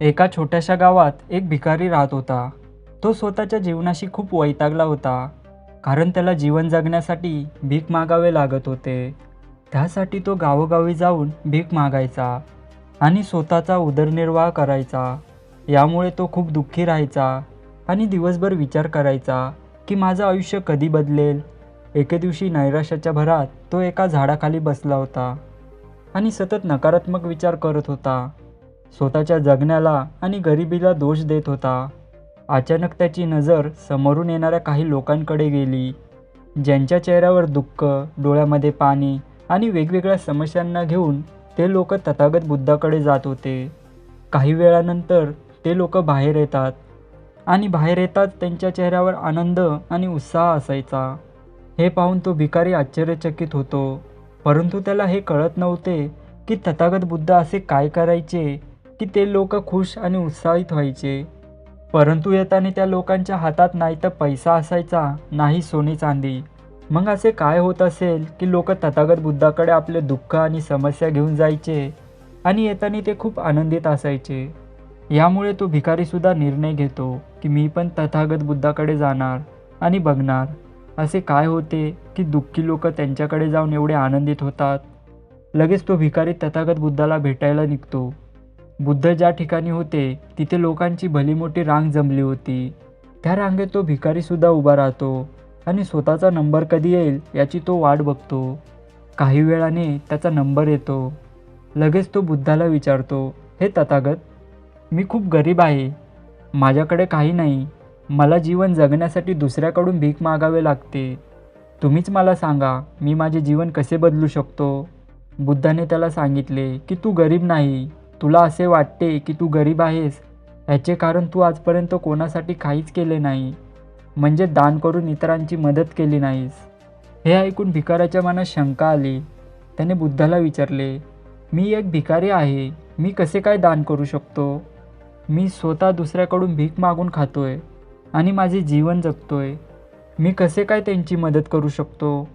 एका छोट्याशा गावात एक भिकारी राहत होता. तो स्वतःच्या जीवनाशी खूप वैतागला होता. कारण त्याला जीवन जगण्यासाठी भीक मागावे लागत होते. त्यासाठी तो गावोगावी जाऊन भीक मागायचा आणि स्वतःचा उदरनिर्वाह करायचा. यामुळे तो खूप दुःखी राहायचा आणि दिवसभर विचार करायचा की माझं आयुष्य कधी बदलेल? एके दिवशी नैराश्याच्या भरात तो एका झाडाखाली बसला होता आणि सतत नकारात्मक विचार करत होता. स्वतःच्या जगण्याला आणि गरिबीला दोष देत होता. अचानक त्याची नजर समोरून येणाऱ्या काही लोकांकडे गेली. ज्यांच्या चेहऱ्यावर दुःख डोळ्यामध्ये पाणी आणि वेगवेगळ्या समस्यांना घेऊन ते लोक तथागत बुद्धाकडे जात होते. काही वेळानंतर ते लोक बाहेर येतात आणि बाहेर येताच त्यांच्या चेहऱ्यावर आनंद आणि उत्साह असायचा. हे पाहून तो भिकारी आश्चर्यचकित होतो. परंतु त्याला हे कळत नव्हते की तथागत बुद्ध असे काय करायचे की ते लोक खुश आणि उत्साहित व्हायचे. परंतु येताना त्या लोकांच्या हातात नाही तर पैसा असायचा नाही सोने चांदी. मग असे काय होत असेल की लोक तथागत बुद्धाकडे आपले दुःख आणि समस्या घेऊन जायचे आणि येताना ते खूप आनंदित असायचे. यामुळे तो भिकारीसुद्धा निर्णय घेतो की मी पण तथागत बुद्धाकडे जाणार आणि बघणार. असे काय होते की दुःखी लोक त्यांच्याकडे जाऊन एवढे आनंदित होतात? लगेच तो भिकारी तथागत बुद्धाला भेटायला निघतो. बुद्ध ज्या ठिकाणी होते तिथे लोकांची भली मोठी रांग जमली होती. त्या रांगेत तो भिकारीसुद्धा उभा राहतो आणि स्वतःचा नंबर कधी येईल याची तो वाट बघतो. काही वेळाने त्याचा नंबर येतो. लगेच तो बुद्धाला विचारतो हे तथागत मी खूप गरीब आहे. माझ्याकडे काही नाही. मला जीवन जगण्यासाठी दुसऱ्याकडून भीक मागावे लागते. तुम्हीच मला सांगा मी माझे जीवन कसे बदलू शकतो? बुद्धाने त्याला सांगितले की तू गरीब नाही. तुला असे वाटते की तू गरीब आहेस? याचे कारण तू आजपर्यंत कोणासाठी काहीच केले नाही. म्हणजे दान करून इतरांची मदत केली नाहीस. हे ऐकून भिकाऱ्याच्या मनात शंका आली. त्याने बुद्धाला विचारले मी एक भिकारी आहे. मी कसे काय दान करू शकतो? मी स्वतः दुसऱ्याकडून भीक मागून खातोय आणि माझे जीवन जगतोय. मी कसे काय त्यांची मदत करू शकतो?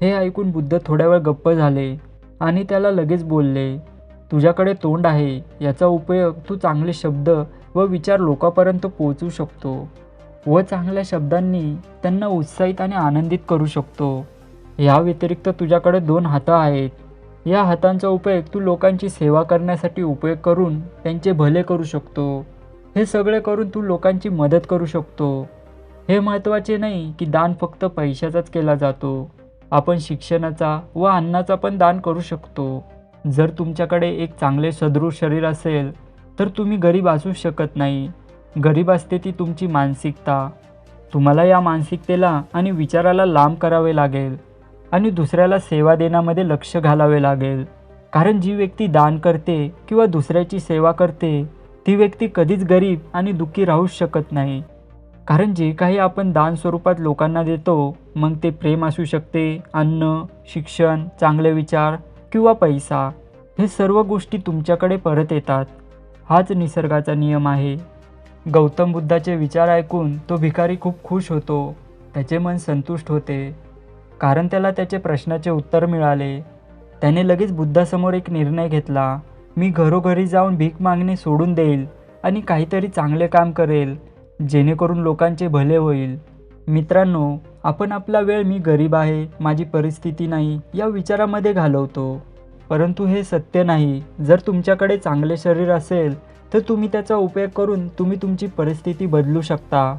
हे ऐकून बुद्ध थोड्या वेळ गप्प झाले आणि त्याला लगेच बोलले तुझ्याकडे तोंड आहे याचा उपयोग तू चांगले शब्द व विचार लोकांपर्यंत पोहोचू शकतो व चांगल्या शब्दांनी त्यांना उत्साहित आणि आनंदित करू शकतो. या व्यतिरिक्त तुझ्याकडे दोन हातं आहेत. या हातांचा उपयोग तू लोकांची सेवा करण्यासाठी उपयोग करून त्यांचे भले करू शकतो. हे सगळे करून तू लोकांची मदत करू शकतो. हे महत्त्वाचे नाही की दान फक्त पैशाचाच केला जातो. आपण शिक्षणाचा व अन्नाचा पण दान करू शकतो. जर तुमच्याकडे एक चांगले सदृढ शरीर असेल तर तुम्ही गरीब असू शकत नाही. गरीब असते ती तुमची मानसिकता. तुम्हाला या मानसिकतेला आणि विचाराला लांब करावे लागेल आणि दुसऱ्याला सेवा देण्यामध्ये लक्ष घालावे लागेल. कारण जी व्यक्ती दान करते किंवा दुसऱ्याची सेवा करते ती व्यक्ती कधीच गरीब आणि दुःखी राहूच शकत नाही. कारण जे काही आपण दान स्वरूपात लोकांना देतो मग ते प्रेम असू शकते अन्न शिक्षण चांगले विचार किंवा पैसा हे सर्व गोष्टी तुमच्याकडे परत येतात. हाच निसर्गाचा नियम आहे. गौतम बुद्धाचे विचार ऐकून तो भिकारी खूप खुश होतो. त्याचे मन संतुष्ट होते. कारण त्याला त्याचे प्रश्नाचे उत्तर मिळाले. त्याने लगेच बुद्धासमोर एक निर्णय घेतला. मी घरोघरी जाऊन भीक मागणे सोडून देईल आणि काहीतरी चांगले काम करेल. जेणेकरून लोकांचे भले होईल. मित्रांनो आपण आपला वेळ मी गरीब आहे माझी परिस्थिती नाही या विचारामध्ये घालवतो. परंतु हे सत्य नाही. जर तुमच्याकडे चांगले शरीर असेल तर तुम्ही त्याचा उपयोग करून तुम्ही तुमची परिस्थिती बदलू शकता.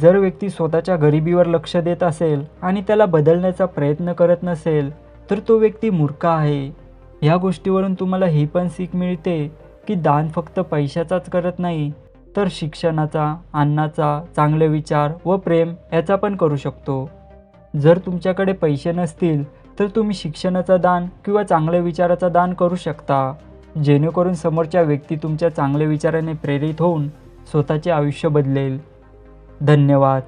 जर व्यक्ती स्वतःच्या गरिबीवर लक्ष देत असेल आणि त्याला बदलण्याचा प्रयत्न करत नसेल तर तो व्यक्ती मूर्ख आहे. ह्या गोष्टीवरून तुम्हाला ही पण सीख मिळते की दान फक्त पैशाचाच करत नाही तर शिक्षणाचा अन्नाचा चांगले विचार व प्रेम याचा पण करू शकतो. जर तुमच्याकडे पैसे नसतील तर तुम्ही शिक्षणाचा दान किंवा चांगल्या विचाराचा दान करू शकता. जेणेकरून समोरच्या व्यक्ती तुमच्या चांगल्या विचाराने प्रेरित होऊन स्वतःचे आयुष्य बदलेल. धन्यवाद.